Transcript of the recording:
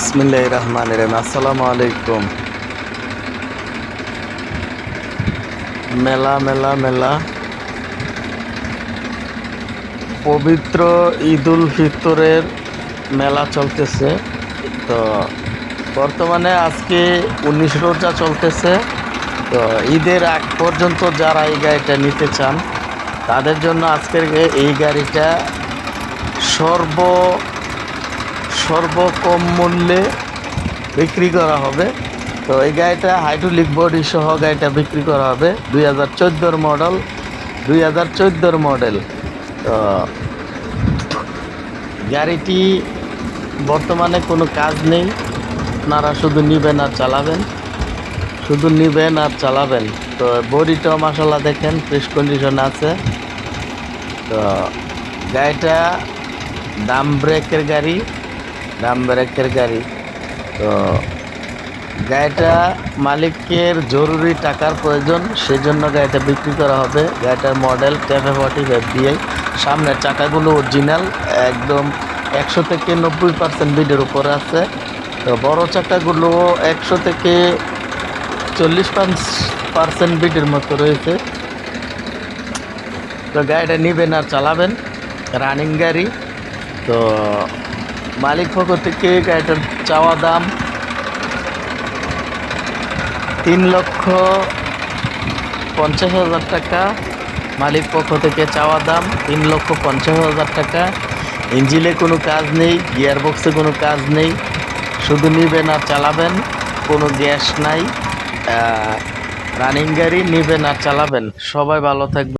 বিসমিল্লাহ রহমান রহিম আসসালামু আলাইকুম মেলা মেলা মেলা। পবিত্র ঈদ উল ফিতরের মেলা চলতেছে। তো বর্তমানে আজকে উনিশ রোজা চলতেছে। তো ঈদের আগ পর্যন্ত যারা এই গাড়িটা নিতে চান, তাদের জন্য আজকের এই গাড়িটা সর্ব সর্বকম মূল্যে বিক্রি করা হবে। তো এই গাড়িটা হাইড্রোলিক বডি সহ গাড়িটা বিক্রি করা হবে। দুই হাজার চোদ্দোর মডেল, দুই হাজার চোদ্দোর মডেল। তো গাড়িটি বর্তমানে কোনো কাজ নেই। আপনারা শুধু নিবেন আর চালাবেন। শুধু নিবেন আর চালাবেন। তো বডিটাও মাসাল্লাহ দেখেন ফ্রেশ কন্ডিশন আছে। তো গাড়িটা দাম ব্রেকের গাড়ি। দাম ব্রেকের গাড়ি। তো গাড়িটা মালিকের জরুরি টাকার প্রয়োজন, সেজন্য গাড়িটা বিক্রি করা হবে। গাড়িটার মডেল ট্যাফে ফর্টি ফাইভ দিয়ে সামনের চাকাগুলো অরিজিনাল, একদম একশো থেকে নব্বই পার্সেন্ট বিডের উপরে আছে। তো বড় চাকাগুলো একশো থেকে চল্লিশ পাঁচ পার্সেন্ট বিডের মতো রয়েছে। তো গাড়িটা নিবেন আর চালাবেন। রানিং গাড়ি। তো মালিক পক্ষ থেকে গাড়িটার চাওয়া দাম তিন লক্ষ পঞ্চাশ হাজার টাকা। মালিক পক্ষ থেকে চাওয়া দাম তিন লক্ষ পঞ্চাশ হাজার টাকা। ইঞ্জিনে কোনো কাজ নেই গিয়ার বক্সে কোনো কাজ নেই। শুধু নিবেন আর চালাবেন, কোনো গ্যাস নাই। রানিং গাড়ি নিবেন আর চালাবেন। সবাই ভালো থাকবে